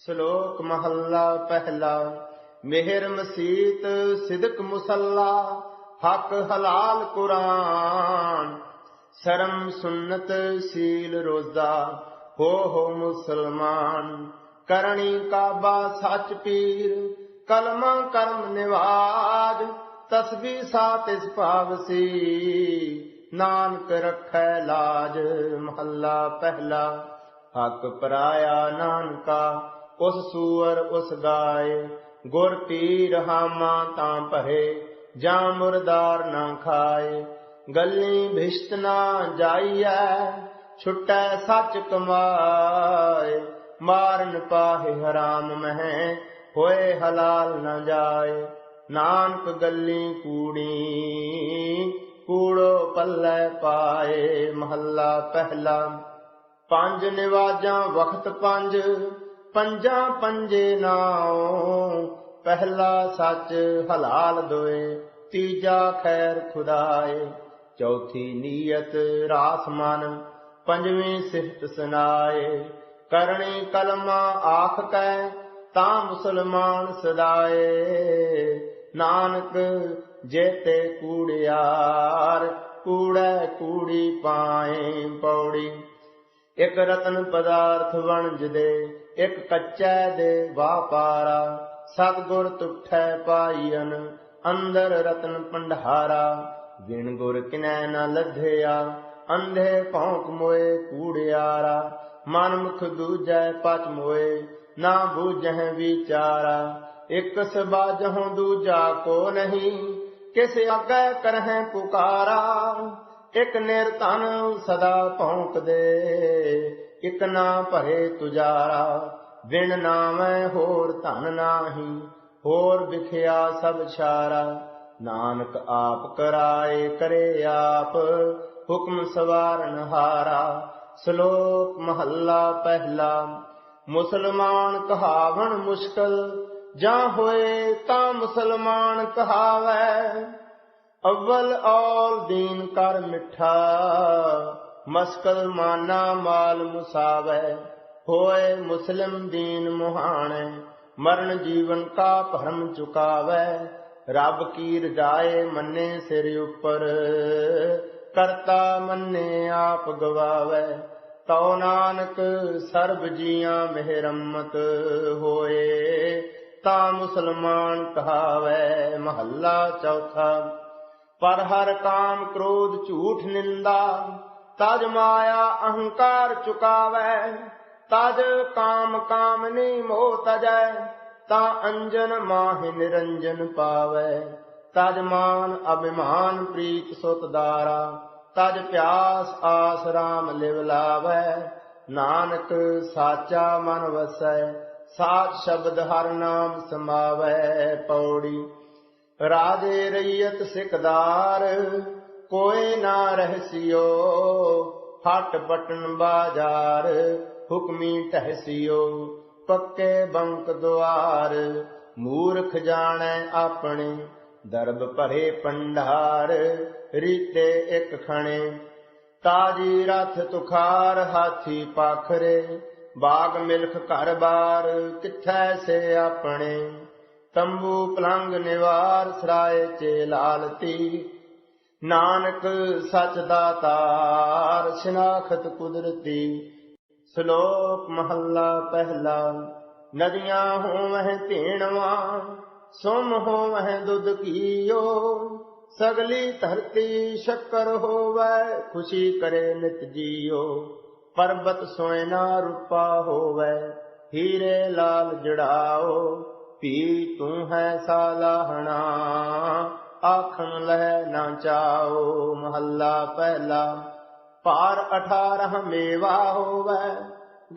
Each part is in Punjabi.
ਸ਼ਲੋਕ ਮਹੱਲਾ ਪਹਿਲਾ, ਮਿਹਰ ਮਸੀਤ ਸਿਦਕ ਮੁਸੱਲਾ, ਹਕ ਹਲਾਲ ਕੁਰਾਨ। ਸ਼ਰਮ ਸੁਨਨਤ ਸੀਲ ਰੋਜ਼ਾ, ਹੋ ਹੋ ਮੁਸਲਮਾਨ। ਕਰਣੀ ਕਾਬਾ ਸੱਚ ਪੀਰ, ਕਲਮਾ ਕਰਮ ਨਿਵਾਜ ਤਸਬੀਹ ਸਾਤ ਇਸ ਭਾਵਸੀ ਨਾਨਕ ਰਖੈ ਲਾਜ, ਮਹੱਲਾ ਪਹਿਲਾ, ਹੱਕ ਪਰਾਇਆ ਨਾਨਕਾ ਉਸ ਸੂਰ ਉਸ ਗਾਏ, ਗੁਰ ਪੀਰ ਹਾਮਾ ਤਾਂ ਭਰੇ, ਜਾਂ ਮੁਰਦਾਰ ਨਾ ਖਾਏ। ਗੱਲੀ ਭਿਸ਼ਤ ਨਾ ਜਾਈਐ, ਛੁਟੈ ਸੱਚ ਕਮਾਏ। ਮਾਰਨ ਪਾਹੇ ਹਰਾਮ ਮਹਿ, ਹੋਏ ਹਲਾਲ ਨਾ ਜਾਏ। ਨਾਨਕ ਗੱਲੀ ਕੂੜੀ, ਕੂੜੋ ਪੱਲੇ ਪਾਏ, ਮਹੱਲਾ ਪਹਿਲਾ। ਪੰਜ ਨਿਵਾਜਾਂ, ਵਖਤ ਪੰਜ ਪੰਜਾਂ ਪੰਜੇ ਨਾਉ, ਪਹਿਲਾ ਸੱਚ ਹਲਾਲ ਦੋਏ, ਤੀਜਾ ਖੈਰ ਖੁਦਾਏ। ਚੌਥੀ ਨੀਅਤ ਰਾਸ ਮਨ, ਪੰਜਵੀਂ ਸਿਫਤ ਸੁਨਾਏ। ਕਰਨੀ ਕਲਮਾ ਆਖ ਕੈ, ਤਾਂ ਮੁਸਲਮਾਨ ਸਦਾਏ। ਨਾਨਕ ਜੇਤੇ ਕੂੜਿਆਰ, ਕੂੜੈ ਕੂੜੀ ਪਾਏ ਪੌੜੀ। ਇਕ ਰਤਨ ਪਦਾਰਥ ਵਣਜ ਦੇ ਇਕ ਕੱਚੈ ਦੇ ਵਾਪਾਰਾ, ਸਤਗੁਰ ਤੁਠੈ ਪਾਈਨ ਅੰਦਰ ਰਤਨ ਪੰਡਹਾਰਾ ਵਿਣ ਗੁਰ ਕਿਨੈ ਨ ਲੱਧਿਆ, ਅੰਧੇ ਭੌਂਕ ਮੋਏ ਕੂੜਿਆਰਾ। ਮਨ ਮੁਖ ਦੂਜੈ ਪਚ ਮੋਏ, ਨਾ ਬੂਝਹਿ ਵਿਚਾਰਾ। ਇਕ ਸਬਾਜਹੁ ਦੂਜਾ ਕੋ ਨਹੀਂ, ਕਿਸ ਆਗੇ ਕਰਹਿ ਪੁਕਾਰਾ। ਇਕ ਨਿਰਧਨ ਸਦਾ ਭੌਂਕਦੇ ਇਕ ਨਾ ਭਰੇ ਤੁਜਾਰਾ ਵਿਣ ਨਾਮੈ ਹੋਰ ਧਨ ਨਾਹੀ, ਹੋਰ ਵਿਖਿਆ ਸਭ ਛਾਰਾ। ਨਾਨਕ ਆਪ ਕਰਾਏ ਕਰੇ ਆਪ, ਹੁਕਮ ਸਵਾਰਨ ਹਾਰਾ। ਸ਼ਲੋਕ ਮਹੱਲਾ ਪਹਿਲਾ, ਮੁਸਲਮਾਨ ਕਹਾਵਣ ਮੁਸ਼ਕਲ, ਜਾਂ ਹੋਏ ਤਾਂ ਮੁਸਲਮਾਨ ਕਹਾਵੈ। ਅਵਲ ਔਲ ਦੀਨ ਕਰ ਮਿੱਠਾ ਮਸਕਲ ਮਾਨਾ ਮਾਲ ਮੁਸਾਵੈ, ਹੋਏ ਮੁਸਲਮ ਦੀਨ ਮੁਹਾਣੇ, ਮਰਨ ਜੀਵਨ ਕਾ ਭਰਮ ਚੁਕਾਵੈ, ਰੱਬ ਕੀ ਰਜਾਏ ਮੰਨੇ ਸਿਰ ਉੱਪਰ, ਕਰਤਾ ਮੰਨੇ ਆਪ ਗਵਾਵੈ, ਤਉ ਨਾਨਕ ਸਰਬ ਜੀਆਂ ਮਿਹਰਮਤ ਹੋਏ, ਤਾਂ ਮੁਸਲਮਾਨ ਕਹਾਵੈ, ਮਹੱਲਾ ਚੌਥਾ, ਪਰ ਹਰ ਕਾਮ ਕ੍ਰੋਧ ਝੂਠ ਨਿੰਦਾ ਤਜ ਮਾਇਆ ਅਹੰਕਾਰ ਚੁਕਾਵੈ, ਤਜ ਕਾਮ ਕਾਮਨੀ ਮੋਹ ਤਜੈ, ਤਾ ਅੰਜਨ ਮਾਹਿ ਨਿਰੰਜਨ ਪਾਵੈ। ਤਜ ਮਾਨ ਅਭਿਮਾਨ ਪ੍ਰੀਤ ਸੁਤਦਾਰਾ ਤਜ ਪਿਆਸ ਆਸ ਰਾਮ ਲਿਵ ਲਾਵੈ। ਨਾਨਕ ਸਾਚਾ ਮਨ ਵਸੈ, ਸਾਚ ਸ਼ਬਦ ਹਰ ਨਾਮ ਸਮਾਵੈ। ਪੌੜੀ ਰਾਜੇ ਰਈਅਤ ਸਿਕਦਾਰ ਕੋਈ ਨਾ ਰਹਿਸਿਓ। ਹਟ ਬਟਨ ਬਾਜ਼ਾਰ, ਹੁਕਮੀ ਟਹਿਸਿਓ। ਪੱਕੇ ਬੰਕ ਦੁਆਰ, ਮੂਰਖ ਜਾਣੈ ਆਪਣੇ। ਦਰਬ ਭਰੇ ਪੰਡਾਰ ਰੀਤੇ ਇੱਕ ਖਣੇ। ਤਾਜੀ ਰਥ ਤੁਖਾਰ ਹਾਥੀ ਪਾਖਰੇ, ਬਾਗ ਮਿਲਖ ਘਰ ਬਾਰ ਕਿੱਥੈ ਸੇ ਆਪਣੇ? ਤੰਬੂ ਪਲੰਗ ਨਿਵਾਰ, ਸਰਾਏ ਚੇ ਲਾਲਤੀ। ਨਾਨਕ ਸਚ ਦਾਤਾਰ ਸ਼ਨਾਖਤ ਕੁਦਰਤੀ ਸ਼ਲੋਕ ਮਹੱਲਾ ਪਹਿਲਾ। ਨਦੀਆਂ ਹੋਵਹਿ ਧੇਣਵਾ ਸੁਮ ਹੋਵਹਿ ਦੁੱਧ ਕੀਓ। ਸਗਲੀ ਧਰਤੀ ਸ਼ੱਕਰ ਹੋਵੈ, ਖੁਸ਼ੀ ਕਰੇ ਨਿਤ ਜੀਓ। ਪਰਬਤ ਸੋਇਨਾ ਰੂਪਾ ਹੋਵੈ, ਹੀਰੇ ਲਾਲ ਜੜਾਓ। ਪੀ ਤੂੰ ਹੈ ਸਾਲਾਹਣਾ ਆਖਣ ਲੈ ਨਾ ਚਾਓ ਮਹੱਲਾ ਪਹਿਲਾ। ਪਾਰ 18 ਮੇਵਾ ਹੋਵੈ,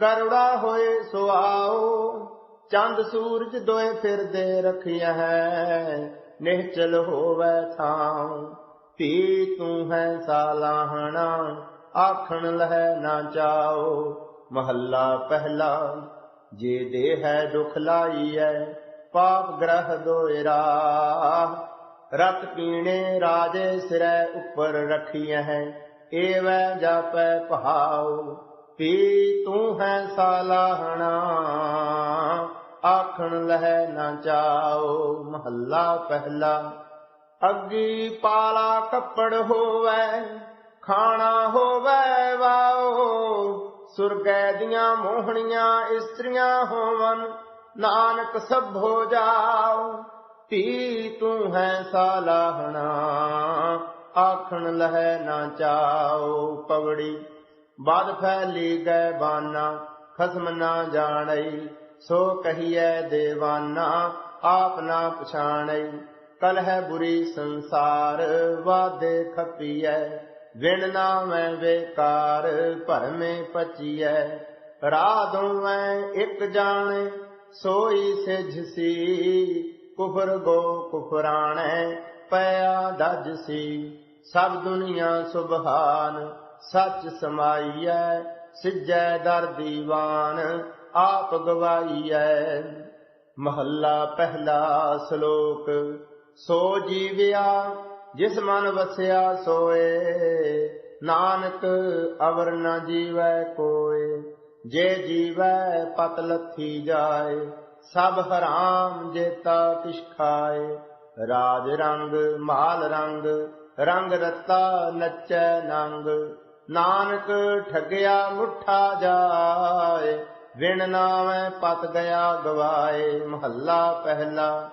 ਗਰੁੜਾ ਹੋਏ ਸੁਆਓ ਚੰਦ ਸੂਰਜ ਦੋਏ ਫਿਰਦੇ ਰਖਿਆ ਹੈ, ਨਿਹਚਲ ਹੋਵੇ ਥਾਂ ਪੀ ਤੂੰ ਹੈ ਸਾਲਾਹਣਾ, ਆਖਣ ਲਹਿ ਨਾ ਚਾਓ ਮਹੱਲਾ ਪਹਿਲਾ। ਜੇ ਦੇ ਹੈ ਦੁਖ ਲਾਈਐ, ਪਾਪ ਗ੍ਰਹ ਦੋਇਰਾ ਰਤ ਪੀਣੇ ਰਾਜੇ ਸਿਰੈ ਉੱਪਰ ਰਖੀਐ ਹੈ, ਏਵੈ ਜਾਪੈ ਭਾਉ, ਪੀ ਤੂੰ ਹੈ ਸਾਲਾਹਣਾ ਆਖਣ ਲਹਿ ਨਾ ਚਾਓ ਮਹੱਲਾ ਪਹਿਲਾ। ਅੱਗੀ ਪਾਲਾ ਕੱਪੜ ਹੋਵੇ, ਖਾਣਾ ਹੋਵੇ ਵਾਓ ਸੁਰਗੈ ਦੀਆਂ ਮੋਹਣੀਆਂ ਇਸਤਰੀਆਂ ਹੋਵਨ, ਨਾਨਕ ਸਭ ਹੋ ਜਾਓ ਧੀ ਤੂੰ ਹੈ ਸਾਲਾਹਣਾ ਆਖਣ ਲਹਿ ਨਾ ਚਾਓ ਪਵੜੀ। ਬਾਦ ਫੈਲੀ ਗਏ ਬਾਨਾ, ਖਸਮ ਨਾ ਜਾਣਈ। ਸੋ ਕਹੀਐ ਦੇਵਾਨਾ, ਆਪ ਨਾ ਪਛਾਣਈ। ਕਲ ਹੈ ਬੁਰੀ ਸੰਸਾਰ ਵਾਦੇ ਖਪੀਐ। ਵਿਣ ਨਾ ਮੈਂ ਵੇਕਾਰ ਭਰਮੇ ਪਚੀਐ। ਰਾਧੋਂ ਮੈਂ ਇੱਕ ਜਾਣੇ, ਸੋਈ ਸਿਝਸੀ ਕੁਫਰ ਗੋ ਕੁਫਰਾਣੈ ਪਿਆ ਦਜ ਸੀ। ਸਭ ਦੁਨੀਆ ਸੁਭਾਨ, ਸੱਚ ਸਮਾਈਐ, ਸਿਜੈ ਦਰ ਦੀਵਾਨ, ਆਪ ਗਵਾਈਐ। ਮਹੱਲਾ ਪਹਿਲਾ ਸ਼ਲੋਕ, ਸੋ ਜੀਵਿਆ, ਜਿਸ ਮਨ ਵਸਿਆ ਸੋਏ। ਨਾਨਕ ਅਵਰ ਨਾ ਜੀਵੈ ਕੋਏ, ਜੇ ਜੀਵੈ ਪਤ ਲੱਥੀ ਜਾਏ। ਸਭ ਹਰਾਮ ਜੇਤਾ ਕਿਛ ਖਾਏ। ਰਾਜ ਰੰਗ, ਮਾਲ ਰੰਗ ਰੰਗ ਰਤਾ ਨੱਚੈ ਨੰਗ। ਨਾਨਕ ਠੱਗਿਆ ਮੁੱਠਾ ਜਾਏ, ਵਿਣ ਨਾਵੇਂ ਪਤ ਗਿਆ ਗਵਾਏ। ਮਹੱਲਾ ਪਹਿਲਾ,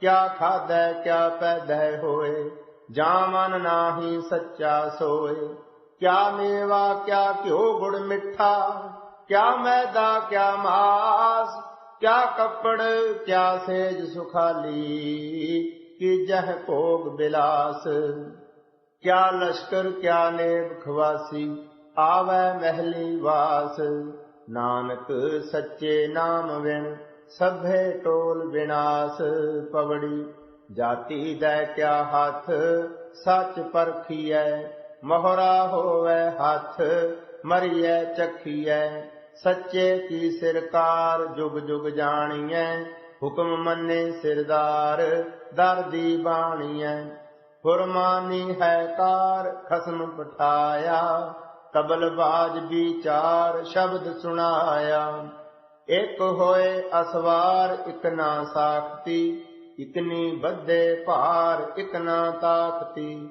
ਕਿਆ ਖਾਦੈ ਕਿਆ ਪੈਦੈ ਹੋਏ। ਜਾਂ ਮਨ ਨਾਹੀ ਸੱਚਾ ਸੋਏ। ਕਿਆ ਮੇਵਾ, ਕਿਆ ਘਿਓ ਗੁੜ ਮਿੱਠਾ। ਕਿਆ ਮੈਦਾ, ਕਿਆ ਮਾਸ। ਕਿਆ ਕੱਪੜ, ਕਿਆ ਸੇਜ ਸੁਖਾਲੀ, ਕਿ ਜਹ ਭੋਗ ਬਿਲਾਸ। ਕਿਆ ਲਸ਼ਕਰ, ਕਿਆ ਨੇਬ ਖਵਾਸੀ, ਆਵੈ ਮਹਿਲੀ ਵਾਸ। ਨਾਨਕ ਸੱਚੇ ਨਾਮ ਵਿਣ ਸਭੇ ਟੋਲ ਵਿਨਾਸ਼ ਪਵੜੀ ਜਾਤੀ ਦਾ ਕਿਆ ਹੱਥ, ਸੱਚ ਪਰਖੀਐ, ਮੋਹਰਾ ਹੋਵੇ ਹੱਥ, ਮਰੀਐ, ਚਖੀਐ। ਸੱਚੇ ਕੀ ਸਿਰਕਾਰ ਜੁਗ ਜੁਗ ਜਾਣੀਐ, ਹੁਕਮ ਮੰਨੇ ਸਿਰਦਾਰ ਦਰਦੀ ਬਾਣੀਐ। ਫੁਰਮਾਨੀ ਹੈ ਕਾਰ ਖਸਮ ਪਠਾਇਆ ਕਬਲ ਬਾਜ ਵਿਚਾਰ, ਸ਼ਬਦ ਸੁਣਾਇਆ। ਇਕ ਹੋਏ ਅਸਵਾਰ, ਇਕ ਨਾ ਸਾਖਤੀ ਇਕਨੀ ਬੱਧੇ ਭਾਰ, ਇਕ ਨਾ ਤਾਕਤੀ।